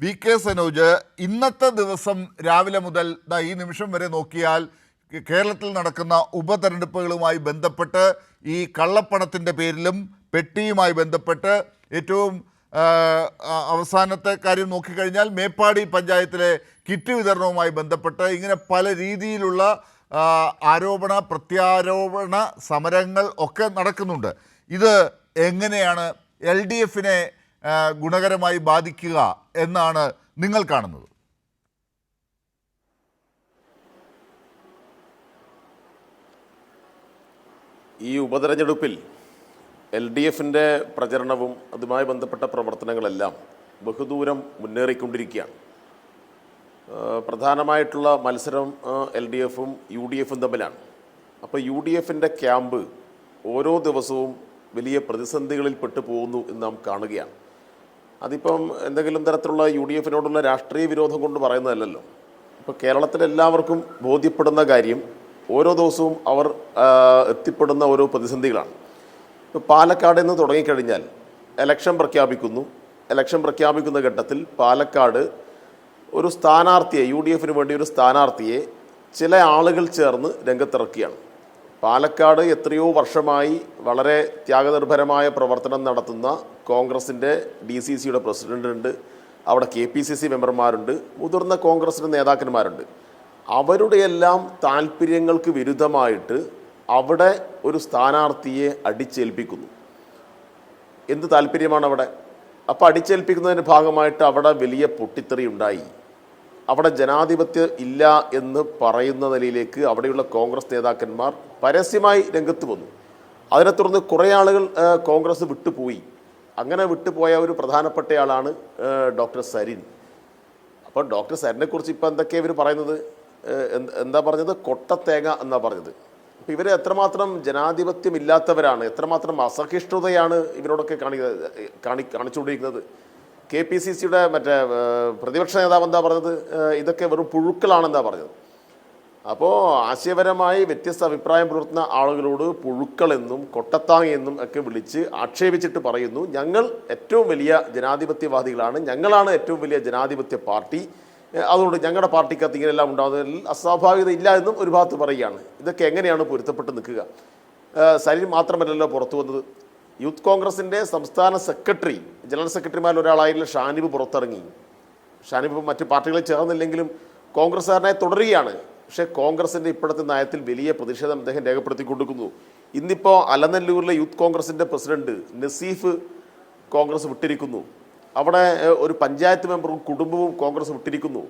V K Sanoj ഇന്നത്തെ ദിവസം രാവിലെ മുതൽ ദാ ഈ നിമിഷം വരെ നോക്കിയാൽ കേരളത്തിൽ നടക്കുന്ന ഉപതെരഞ്ഞെടുപ്പുകളുമായി ബന്ധപ്പെട്ട് ഈ കള്ളപ്പണത്തിന്റെ പേരിലും പെട്ടിയുമായി ബന്ധപ്പെട്ട് ഏറ്റവും അവസാനത്തെ കാര്യം നോക്കിക്കഴിഞ്ഞാൽ മേപ്പാടി പഞ്ചായത്തിലെ കിറ്റ് വിതരണവുമായി ബന്ധപ്പെട്ട് ഇങ്ങനെ പല രീതിയിലുള്ള ആരോപണ പ്രത്യാരോപണ സമരങ്ങൾ ഒക്കെ നടക്കുന്നുണ്ട്. ഇത് എങ്ങനെയാണ് എൽ ഡി എഫിനെ ഗുണകരമായി ബാധിക്കുക എന്നാണ് നിങ്ങൾ കാണുന്നത്. ഈ ഉപതെരഞ്ഞെടുപ്പിൽ എൽ ഡി എഫിന്റെ പ്രചരണവും അതുമായി ബന്ധപ്പെട്ട പ്രവർത്തനങ്ങളെല്ലാം ബഹുദൂരം മുന്നേറിക്കൊണ്ടിരിക്കുകയാണ്. പ്രധാനമായിട്ടുള്ള മത്സരം എൽ ഡി എഫും യു ഡി എഫും തമ്മിലാണ്. അപ്പോൾ യു ഡി എഫിന്റെ ക്യാമ്പ് ഓരോ ദിവസവും വലിയ പ്രതിസന്ധികളിൽ പെട്ടു പോകുന്നു എന്ന് നാം കാണുകയാണ്. അതിപ്പം എന്തെങ്കിലും തരത്തിലുള്ള യു ഡി എഫിനോടുള്ള രാഷ്ട്രീയ വിരോധം കൊണ്ട് പറയുന്നതല്ലല്ലോ. ഇപ്പോൾ കേരളത്തിലെ എല്ലാവർക്കും ബോധ്യപ്പെടുന്ന കാര്യം ഓരോ ദിവസവും അവർ എത്തിപ്പെടുന്ന ഓരോ പ്രതിസന്ധികളാണ്. ഇപ്പോൾ പാലക്കാട് നിന്ന് തുടങ്ങിക്കഴിഞ്ഞാൽ എലക്ഷൻ പ്രഖ്യാപിക്കുന്നു. എലക്ഷൻ പ്രഖ്യാപിക്കുന്ന ഘട്ടത്തിൽ പാലക്കാട് ഒരു സ്ഥാനാർത്ഥിയെ യു ഡി എഫിന് വേണ്ടി ഒരു സ്ഥാനാർത്ഥിയെ ചില ആളുകൾ ചേർന്ന് രംഗത്തിറക്കുകയാണ്. പാലക്കാട് എത്രയോ വർഷമായി വളരെ ത്യാഗനിർഭരമായ പ്രവർത്തനം നടത്തുന്ന കോൺഗ്രസിന്റെ ഡി സി സിയുടെ പ്രസിഡന്റുണ്ട്. അവിടെ കെ പി സി സി മെമ്പർമാരുണ്ട്. മുതിർന്ന കോൺഗ്രസിന്റെ നേതാക്കന്മാരുണ്ട്. അവരുടെയെല്ലാം താല്പര്യങ്ങൾക്ക് വിരുദ്ധമായിട്ട് അവിടെ ഒരു സ്ഥാനാർത്ഥിയെ അടിച്ചേൽപ്പിക്കുന്നു. എന്ത് താല്പര്യമാണ് അവിടെ അപ്പോൾ അടിച്ചേൽപ്പിക്കുന്നതിന്റെ ഭാഗമായിട്ട് അവിടെ വലിയ പൊട്ടിത്തെറി ഉണ്ടായി. അവിടെ ജനാധിപത്യം ഇല്ല എന്ന് പറയുന്ന നിലയിലേക്ക് അവിടെയുള്ള കോൺഗ്രസ് നേതാക്കന്മാർ പരസ്യമായി രംഗത്ത് വന്നു. അതിനെ തുടർന്ന് കുറേ ആളുകൾ കോൺഗ്രസ് വിട്ടുപോയി. അങ്ങനെ വിട്ടുപോയ ഒരു പ്രധാനപ്പെട്ടയാളാണ് ഡോക്ടർ സരിൻ. അപ്പോൾ ഡോക്ടർ സരിനെ കുറിച്ച് ഇപ്പോൾ എന്തൊക്കെയാണ് ഇവർ പറയുന്നത്? എന്താ പറഞ്ഞത്? കൊട്ടത്തേങ്ങ എന്നാ പറഞ്ഞത്. അപ്പോൾ ഇവർ എത്രമാത്രം ജനാധിപത്യം ഇല്ലാത്തവരാണ് എത്രമാത്രം അസഹിഷ്ണുതയാണ് ഇവരോടൊക്കെ കാണി കാണി കാണിച്ചുകൊണ്ടിരിക്കുന്നത്? കെ പി സി സിയുടെ മറ്റേ പ്രതിപക്ഷ നേതാവ് എന്താ പറഞ്ഞത്? ഇതൊക്കെ വെറും പുഴുക്കളാണെന്താ പറഞ്ഞത്. അപ്പോൾ ആശയപരമായി വ്യത്യസ്ത അഭിപ്രായം പുലർത്തുന്ന ആളുകളോട് പുഴുക്കളെന്നും കൊട്ടത്താങ് എന്നും ഒക്കെ വിളിച്ച് ആക്ഷേപിച്ചിട്ട് പറയുന്നു. ഞങ്ങൾ ഏറ്റവും വലിയ ജനാധിപത്യവാദികളാണ്. ഞങ്ങളാണ് ഏറ്റവും വലിയ ജനാധിപത്യ പാർട്ടി. അതുകൊണ്ട് ഞങ്ങളുടെ പാർട്ടിക്കകത്ത് ഇങ്ങനെയെല്ലാം ഉണ്ടാകുന്നതിൽ അസ്വാഭാവികത ഇല്ല എന്നും ഒരു ഭാഗത്ത് പറയുകയാണ്. ഇതൊക്കെ എങ്ങനെയാണ് പൊരുത്തപ്പെട്ട് നിൽക്കുക? സരിൻ മാത്രമല്ലല്ലോ പുറത്തു വന്നത്. യൂത്ത് കോൺഗ്രസിന്റെ സംസ്ഥാന സെക്രട്ടറി ജനറൽ സെക്രട്ടറിമാരിൽ ഒരാളായിട്ടുള്ള ഷാനിബ് പുറത്തിറങ്ങി. ഷാനിബ് മറ്റ് പാർട്ടികളിൽ ചേർന്നില്ലെങ്കിലും കോൺഗ്രസ്സുകാരനായി തുടരുകയാണ്. പക്ഷേ കോൺഗ്രസിന്റെ ഇപ്പോഴത്തെ നയത്തിൽ വലിയ പ്രതിഷേധം അദ്ദേഹം രേഖപ്പെടുത്തി കൊടുക്കുന്നു ഇന്നിപ്പോൾ അലനല്ലൂരിലെ യൂത്ത് കോൺഗ്രസിന്റെ പ്രസിഡന്റ് നസീഫ് കോൺഗ്രസ് വിട്ടിരിക്കുന്നു. അവിടെ ഒരു പഞ്ചായത്ത് മെമ്പറും കുടുംബവും കോൺഗ്രസ് വിട്ടിരിക്കുന്നു.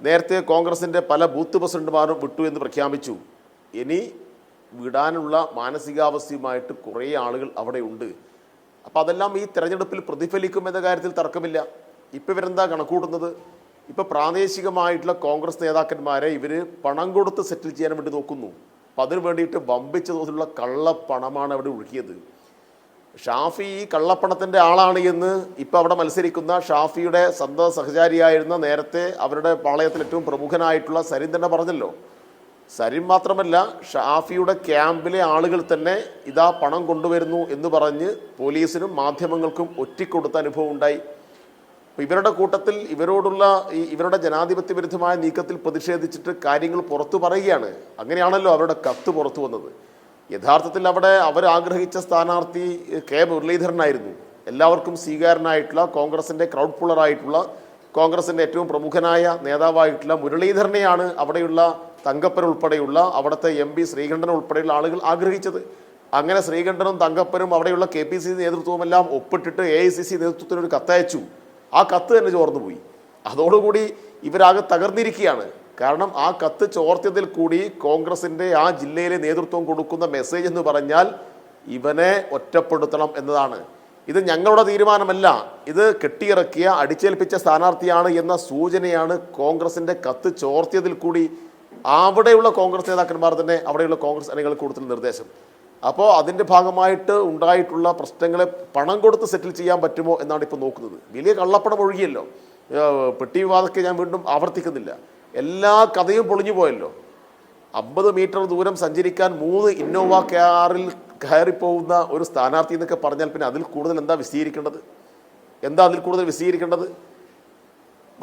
നേരത്തെ കോൺഗ്രസിന്റെ പല ബൂത്ത് പ്രസിഡന്റുമാരും വിട്ടു എന്ന് പ്രഖ്യാപിച്ചു. ഇനി വിടാനുള്ള മാനസികാവസ്ഥയുമായിട്ട് കുറേ ആളുകൾ അവിടെ ഉണ്ട്. അപ്പോൾ അതെല്ലാം ഈ തെരഞ്ഞെടുപ്പിൽ പ്രതിഫലിക്കും എന്ന കാര്യത്തിൽ തർക്കമില്ല. ഇപ്പോൾ ഇവരെന്താ കണക്കൂട്ടുന്നത്? ഇപ്പോൾ പ്രാദേശികമായിട്ടുള്ള കോൺഗ്രസ് നേതാക്കന്മാരെ ഇവർ പണം കൊടുത്ത് സെറ്റിൽ ചെയ്യാൻ വേണ്ടി നോക്കുന്നു. അപ്പം അതിനു വേണ്ടിയിട്ട് വമ്പിച്ച തോതിലുള്ള കള്ളപ്പണമാണ് അവിടെ ഒഴുക്കിയത് ഷാഫി ഈ കള്ളപ്പണത്തിന്റെ ആളാണ് എന്ന് ഇപ്പോൾ അവിടെ മത്സരിക്കുന്ന ഷാഫിയുടെ സന്ത സഹചാരിയായിരുന്ന നേരത്തെ അവരുടെ പാളയത്തിൽ ഏറ്റവും പ്രമുഖനായിട്ടുള്ള സരിൻ തന്നെ പറഞ്ഞല്ലോ. സരിൻ മാത്രമല്ല ഷാഫിയുടെ ക്യാമ്പിലെ ആളുകൾ തന്നെ ഇതാ പണം കൊണ്ടുവരുന്നു എന്ന് പറഞ്ഞ് പോലീസിനും മാധ്യമങ്ങൾക്കും ഒറ്റിക്കൊടുത്ത അനുഭവം ഉണ്ടായി. ഇവരുടെ കൂട്ടത്തിൽ ഇവരോടുള്ള ഈ ഇവരുടെ ജനാധിപത്യ വിരുദ്ധമായ നീക്കത്തിൽ പ്രതിഷേധിച്ചിട്ട് കാര്യങ്ങൾ പുറത്തു പറയുകയാണ്. അങ്ങനെയാണല്ലോ അവരുടെ കത്ത് പുറത്തു വന്നത്. യഥാർത്ഥത്തിൽ അവിടെ അവർ ആഗ്രഹിച്ച സ്ഥാനാർത്ഥി കെ മുരളീധരനായിരുന്നു. എല്ലാവർക്കും സ്വീകാരനായിട്ടുള്ള കോൺഗ്രസിന്റെ ക്രൗഡ് പുള്ളറായിട്ടുള്ള കോൺഗ്രസിന്റെ ഏറ്റവും പ്രമുഖനായ നേതാവായിട്ടുള്ള മുരളീധരനെയാണ് അവിടെയുള്ള തങ്കപ്പൻ ഉൾപ്പെടെയുള്ള അവിടുത്തെ എം പി ശ്രീകണ്ഠൻ ഉൾപ്പെടെയുള്ള ആളുകൾ ആഗ്രഹിച്ചത്. അങ്ങനെ ശ്രീകണ്ഠനും തങ്കപ്പനും അവിടെയുള്ള കെ പി സി സി നേതൃത്വമെല്ലാം ഒപ്പിട്ടിട്ട് എ ഐ സി സി നേതൃത്വത്തിന് ഒരു കത്തയച്ചു. ആ കത്ത് തന്നെ ചോർന്നു പോയി. അതോടുകൂടി ഇവരാകെ തകർന്നിരിക്കുകയാണ്. കാരണം ആ കത്ത് ചോർത്തിയതിൽ കൂടി കോൺഗ്രസിന്റെ ആ ജില്ലയിലെ നേതൃത്വം കൊടുക്കുന്ന മെസ്സേജ് എന്ന് പറഞ്ഞാൽ ഇവനെ ഒറ്റപ്പെടുത്തണം എന്നതാണ്. ഇത് ഞങ്ങളുടെ തീരുമാനമല്ല. ഇത് കെട്ടിയിറക്കിയ അടിച്ചേൽപ്പിച്ച സ്ഥാനാർത്ഥിയാണ് എന്ന സൂചനയാണ് കോൺഗ്രസിന്റെ കത്ത് ചോർത്തിയതിൽ കൂടി അവിടെയുള്ള കോൺഗ്രസ് നേതാക്കന്മാർ തന്നെ അവിടെയുള്ള കോൺഗ്രസ് അണികൾക്ക് കൊടുത്ത നിർദ്ദേശം. അപ്പോൾ അതിന്റെ ഭാഗമായിട്ട് ഉണ്ടായിട്ടുള്ള പ്രശ്നങ്ങളെ പണം കൊടുത്ത് സെറ്റിൽ ചെയ്യാൻ പറ്റുമോ എന്നാണ് ഇപ്പോൾ നോക്കുന്നത്. വലിയ കള്ളപ്പണം ഒഴുകിയല്ലോ. പെട്ടി വിവാദമൊക്കെ ഞാൻ വീണ്ടും ആവർത്തിക്കുന്നില്ല. എല്ലാ കഥയും പൊളിഞ്ഞു പോയല്ലോ. അമ്പത് മീറ്റർ ദൂരം സഞ്ചരിക്കാൻ മൂന്ന് ഇന്നോവ കാറിൽ കയറിപ്പോകുന്ന ഒരു സ്ഥാനാർത്ഥി എന്നൊക്കെ പറഞ്ഞാൽ പിന്നെ അതിൽ കൂടുതൽ എന്താ വിശദീകരിക്കേണ്ടത് എന്താ അതിൽ കൂടുതൽ വിശദീകരിക്കേണ്ടത്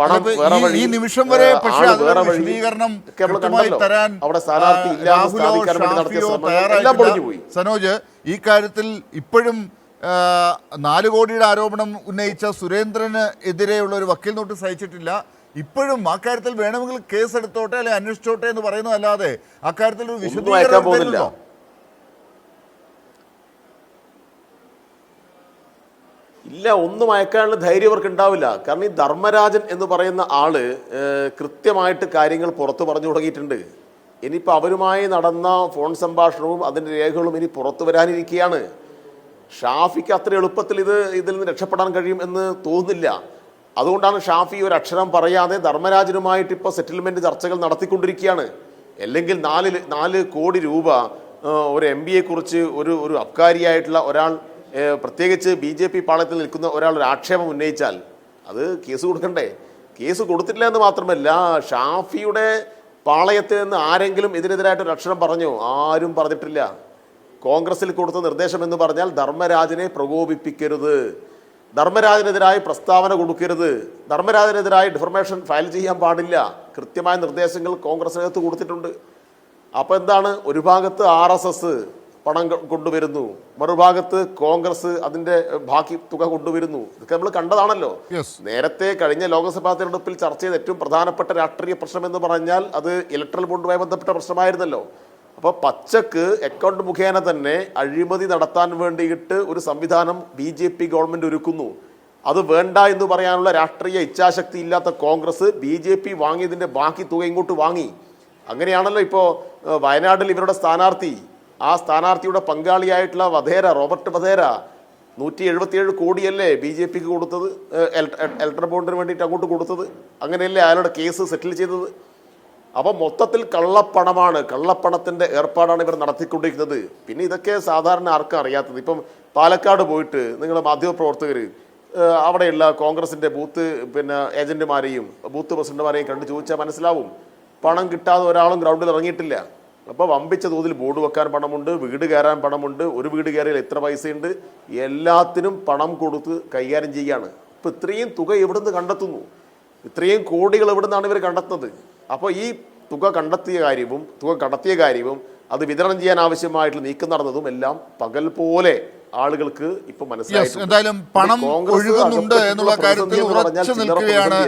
പണം വേറെ ഈ- വഴി, നിമിഷം വരെ പക്ഷേ വേറെ വഴി വിശദീകരണം കൃത്യമായി തരാൻ അവിടെ സ്ഥാനാർത്ഥി രാഹുലോ സ്ഥാപിക്കാൻ വേണ്ടി നടത്തിയ എല്ലാം. പൊളിഞ്ഞു പോയി. സനോജ് ഈ കാര്യത്തിൽ ഇപ്പോഴും നാല് കോടിയുടെ ആരോപണം ഉന്നയിച്ച സുരേന്ദ്രന് എതിരെയുള്ള ഒരു വക്കീൽ നോട്ടീസ് അയച്ചിട്ടില്ല. ഇപ്പോഴും അക്കാര്യത്തിൽ വേണമെങ്കിൽ കേസ് എടുത്തോട്ടെ അല്ലെങ്കിൽ അന്വേഷിച്ചോട്ടെ എന്ന് പറയുന്നതല്ലാതെ അക്കാര്യത്തിൽ ഒരു വിശദീകരണം ഇല്ല ഒന്നും അയക്കാനുള്ള ധൈര്യം അവർക്ക് ഉണ്ടാവില്ല കാരണം ഈ ധർമ്മരാജൻ എന്ന് പറയുന്ന ആൾ കൃത്യമായിട്ട് കാര്യങ്ങൾ പുറത്തു പറഞ്ഞു തുടങ്ങിയിട്ടുണ്ട്. ഇനിയിപ്പോൾ അവരുമായി നടന്ന ഫോൺ സംഭാഷണവും അതിന്റെ രേഖകളും ഇനി പുറത്തു വരാനിരിക്കുകയാണ് ഷാഫിക്ക് അത്ര എളുപ്പത്തിൽ ഇത് ഇതിൽ നിന്ന് രക്ഷപ്പെടാൻ കഴിയും എന്ന് തോന്നുന്നില്ല. അതുകൊണ്ടാണ് ഷാഫി ഒരു അക്ഷരം പറയാതെ ധർമ്മരാജനുമായിട്ട് ഇപ്പോൾ സെറ്റിൽമെന്റ് ചർച്ചകൾ നടത്തിക്കൊണ്ടിരിക്കുകയാണ് അല്ലെങ്കിൽ നാല് നാല് കോടി രൂപ ഒരു എം ബിയെക്കുറിച്ച് ഒരു ഒരു അബ്കാരിയായിട്ടുള്ള ഒരാൾ പ്രത്യേകിച്ച് ബി ജെ പി പാളയത്തിൽ നിൽക്കുന്ന ഒരാൾ ഒരു ആക്ഷേപം ഉന്നയിച്ചാൽ അത് കേസ് കൊടുക്കണ്ടേ? കേസ് കൊടുത്തിട്ടില്ല എന്ന് മാത്രമല്ല ഷാഫിയുടെ പാളയത്തിൽ നിന്ന് ആരെങ്കിലും ഇതിനെതിരായിട്ട് ഒരു അക്ഷരം പറഞ്ഞു? ആരും പറഞ്ഞിട്ടില്ല. കോൺഗ്രസിൽ കൊടുത്ത നിർദ്ദേശം എന്ന് പറഞ്ഞാൽ ധർമ്മരാജനെ പ്രകോപിപ്പിക്കരുത്. ധർമ്മരാജനെതിരായി പ്രസ്താവന കൊടുക്കരുത്. ധർമ്മരാജനെതിരായി ഡിഫർമേഷൻ ഫയൽ ചെയ്യാൻ പാടില്ല. കൃത്യമായ നിർദ്ദേശങ്ങൾ കോൺഗ്രസിനകത്ത് കൊടുത്തിട്ടുണ്ട്. അപ്പോൾ എന്താണ്? ഒരു ഭാഗത്ത് ആർ എസ് എസ് പണം കൊണ്ടുവരുന്നു. മറുഭാഗത്ത് കോൺഗ്രസ് അതിന്റെ ബാക്കി തുക കൊണ്ടുവരുന്നു. ഇതൊക്കെ നമ്മൾ കണ്ടതാണല്ലോ. നേരത്തെ കഴിഞ്ഞ ലോക്സഭാ തെരഞ്ഞെടുപ്പിൽ ചർച്ച ചെയ്ത ഏറ്റവും പ്രധാനപ്പെട്ട രാഷ്ട്രീയ പ്രശ്നം എന്ന് പറഞ്ഞാൽ അത് ഇലക്ട്രൽ ബോണ്ടുമായി ബന്ധപ്പെട്ട പ്രശ്നമായിരുന്നല്ലോ. അപ്പോൾ പച്ചക്ക് അക്കൗണ്ട് മുഖേന തന്നെ അഴിമതി നടത്താൻ വേണ്ടിയിട്ട് ഒരു സംവിധാനം ബി ജെ പി ഗവൺമെന്റ് ഒരുക്കുന്നു. അത് വേണ്ട എന്ന് പറയാനുള്ള രാഷ്ട്രീയ ഇച്ഛാശക്തി ഇല്ലാത്ത കോൺഗ്രസ് ബി ജെ പി വാങ്ങിയതിന്റെ ബാക്കി തുക ഇങ്ങോട്ട് വാങ്ങി. അങ്ങനെയാണല്ലോ ഇപ്പോൾ വയനാട്ടിൽ ഇവരുടെ സ്ഥാനാർത്ഥി ആ സ്ഥാനാർത്ഥിയുടെ പങ്കാളിയായിട്ടുള്ള വധേര റോബർട്ട് വധേര നൂറ്റി എഴുപത്തിയേഴ് കോടിയല്ലേ ബി ജെ പിക്ക് കൊടുത്തത്? എലക്ട്ര ബോണ്ടിന് വേണ്ടിയിട്ട് അങ്ങോട്ട് കൊടുത്തത്? അങ്ങനെയല്ലേ അയാളുടെ കേസ് സെറ്റിൽ ചെയ്തത്? അപ്പോൾ മൊത്തത്തിൽ കള്ളപ്പണമാണ് കള്ളപ്പണത്തിന്റെ ഏർപ്പാടാണ് ഇവർ നടത്തിക്കൊണ്ടിരിക്കുന്നത്. പിന്നെ ഇതൊക്കെ സാധാരണ ആർക്കും അറിയാത്തത്? ഇപ്പം പാലക്കാട് പോയിട്ട് നിങ്ങൾ മാധ്യമപ്രവർത്തകർ അവിടെയുള്ള കോൺഗ്രസിന്റെ ബൂത്ത് പിന്നെ ഏജന്റുമാരെയും ബൂത്ത് പ്രസിഡന്റുമാരെയും കണ്ട് ചോദിച്ചാൽ മനസ്സിലാവും. പണം കിട്ടാതെ ഒരാളും ഗ്രൗണ്ടിൽ ഇറങ്ങിയിട്ടില്ല. അപ്പോൾ വമ്പിച്ച തോതിൽ ബോർഡ് വെക്കാൻ പണമുണ്ട് വീട് കയറാൻ പണമുണ്ട് ഒരു വീട് കയറിയാൽ എത്ര പൈസയുണ്ട്? എല്ലാത്തിനും പണം കൊടുത്ത് കൈകാര്യം ചെയ്യുകയാണ് ഇപ്പം ഇത്രയും തുക എവിടുന്ന് കണ്ടെത്തുന്നു? ഇത്രയും കോടികൾ എവിടുന്നാണ് ഇവർ കണ്ടെത്തുന്നത്? അപ്പോൾ ഈ തുക കണ്ടെത്തിയ കാര്യവും തുക കണ്ടെത്തിയ കാര്യവും അത് വിതരണം ചെയ്യാൻ ആവശ്യമായിട്ടുള്ള നീക്കം നടന്നതും എല്ലാം പകൽ പോലെ ആളുകൾക്ക് ഇപ്പൊ മനസ്സിലായിട്ടുണ്ട്. എന്തായാലും പണം ഒഴുകുന്നുണ്ട് എന്നുള്ള കാര്യത്തിൽ ഉറച്ചു നിൽക്കുകയാണ്.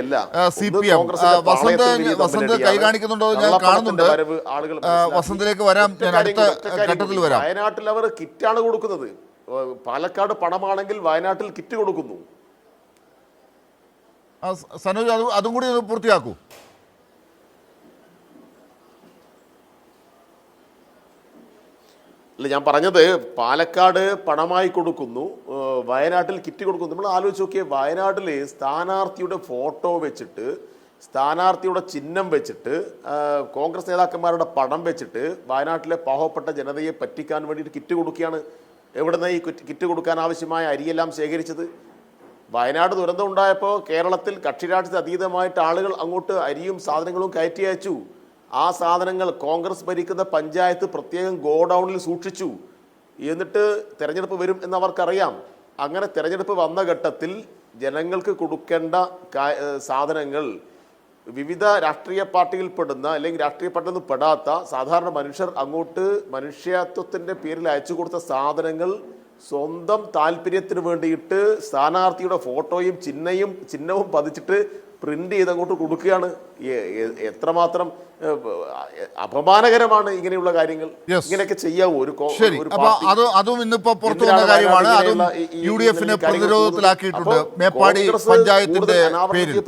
C P M. Vasanth Vasanth കൈ കാണിക്കുന്നുണ്ടോ ഞാൻ കാണുന്നുണ്ട്. വസന്തിലേക്ക് വരാം. ഞാൻ അടുത്ത ഘട്ടത്തിൽ വരാം. വയനാട്ടിൽ അവർ കിറ്റാണ് കൊടുക്കുന്നത്. പാലക്കാട് പണമാണെങ്കിൽ വയനാട്ടിൽ കിറ്റ് കൊടുക്കുന്നു. സനോജ് അതും കൂടി പൂർത്തിയാക്കൂ. അല്ല ഞാൻ പറഞ്ഞത് പാലക്കാട് പണമായി കൊടുക്കുന്നു. വയനാട്ടിൽ കിറ്റ് കൊടുക്കുന്നു. നമ്മൾ ആലോചിച്ച് നോക്കിയേ വയനാട്ടിൽ സ്ഥാനാർത്ഥിയുടെ ഫോട്ടോ വെച്ചിട്ട് സ്ഥാനാർത്ഥിയുടെ ചിഹ്നം വെച്ചിട്ട് കോൺഗ്രസ് നേതാക്കന്മാരുടെ പടം വെച്ചിട്ട് വയനാട്ടിലെ പാവപ്പെട്ട ജനതയെ പറ്റിക്കാൻ വേണ്ടിയിട്ട് കിറ്റ് കൊടുക്കുകയാണ്. എവിടെ നിന്ന് ഈ കിറ്റ് കിറ്റ് കൊടുക്കാൻ ആവശ്യമായ അരിയെല്ലാം ശേഖരിച്ചത്? വയനാട് ദുരന്തം ഉണ്ടായപ്പോൾ കേരളത്തിൽ കക്ഷിരാഷ്ട്രീയ അതീതമായിട്ട് ആളുകൾ അങ്ങോട്ട് അരിയും സാധനങ്ങളും കയറ്റി അയച്ചു. ആ സാധനങ്ങൾ കോൺഗ്രസ് ഭരിക്കുന്ന പഞ്ചായത്ത് പ്രത്യേകം ഗോഡൗണിൽ സൂക്ഷിച്ചു. എന്നിട്ട് തിരഞ്ഞെടുപ്പ് വരും എന്ന് അവർക്കറിയാം അങ്ങനെ തിരഞ്ഞെടുപ്പ് വന്ന ഘട്ടത്തിൽ ജനങ്ങൾക്ക് കൊടുക്കേണ്ട സാധനങ്ങൾ വിവിധ രാഷ്ട്രീയ പാർട്ടിയിൽപ്പെടുന്ന അല്ലെങ്കിൽ രാഷ്ട്രീയ പാർട്ടിയിൽ പെടാത്ത സാധാരണ മനുഷ്യർ അങ്ങോട്ട് മനുഷ്യത്വത്തിന്റെ പേരിൽ അയച്ചു കൊടുത്ത സാധനങ്ങൾ സ്വന്തം താല്പര്യത്തിന് വേണ്ടിയിട്ട് സ്ഥാനാർത്ഥിയുടെ ഫോട്ടോയും ചിഹ്നയും ചിഹ്നവും പതിച്ചിട്ട് പ്രിന്റ് ചെയ്ത് അങ്ങോട്ട് കൊടുക്കുകയാണ് എത്രമാത്രം അപമാനകരമാണ് ഇങ്ങനെയുള്ള കാര്യങ്ങൾ. ഇങ്ങനെയൊക്കെ ചെയ്യാവൂ. ഒരു അത് അതും ഇന്നിപ്പോ പുറത്തു വന്ന കാര്യമാണ്. യു ഡി എഫിനെ പ്രതിരോധത്തിലാക്കിയിട്ടുണ്ട്. മേപ്പാടി പഞ്ചായത്തിന്റെ പേരിൽ.